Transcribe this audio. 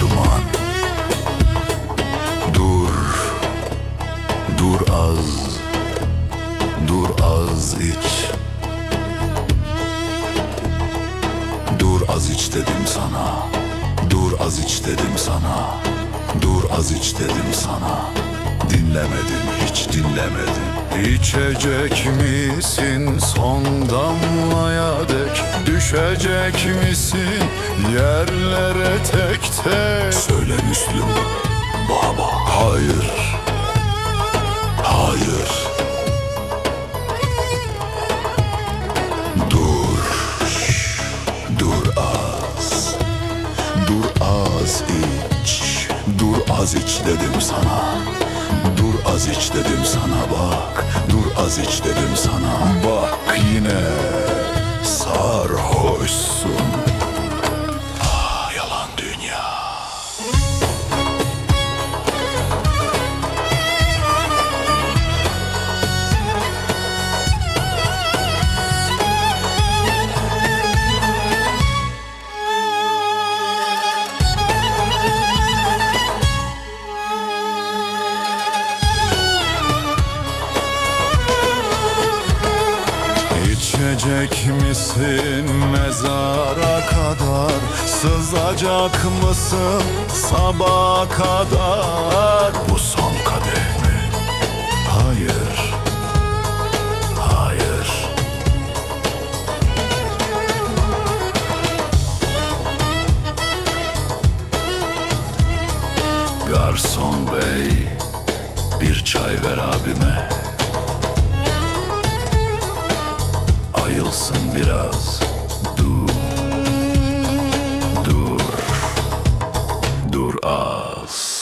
Duman. Dur. Dur az. Dur az iç. Dur az iç dedim sana. Dur az iç dedim sana. Dur az iç dedim sana. Dinlemedin hiç dinlemedin İçecek misin son damlaya dek Düşecek misin yerlere tek tek? Söyle Müslüm. Baba. Hayır. Hayır. Dur. Dur az. Dur az iç. Dur az iç dedim sana. Dur az iç dedim sana. Bak. Dur az iç dedim sana. Bak yine So. İçecek misin mezara kadar? Sızacak mısın sabaha kadar? Bu son kadeh mi? Hayır. Hayır. Garson bey Bir çay ver abime Ayılsın biraz. Dur. Dur. Dur az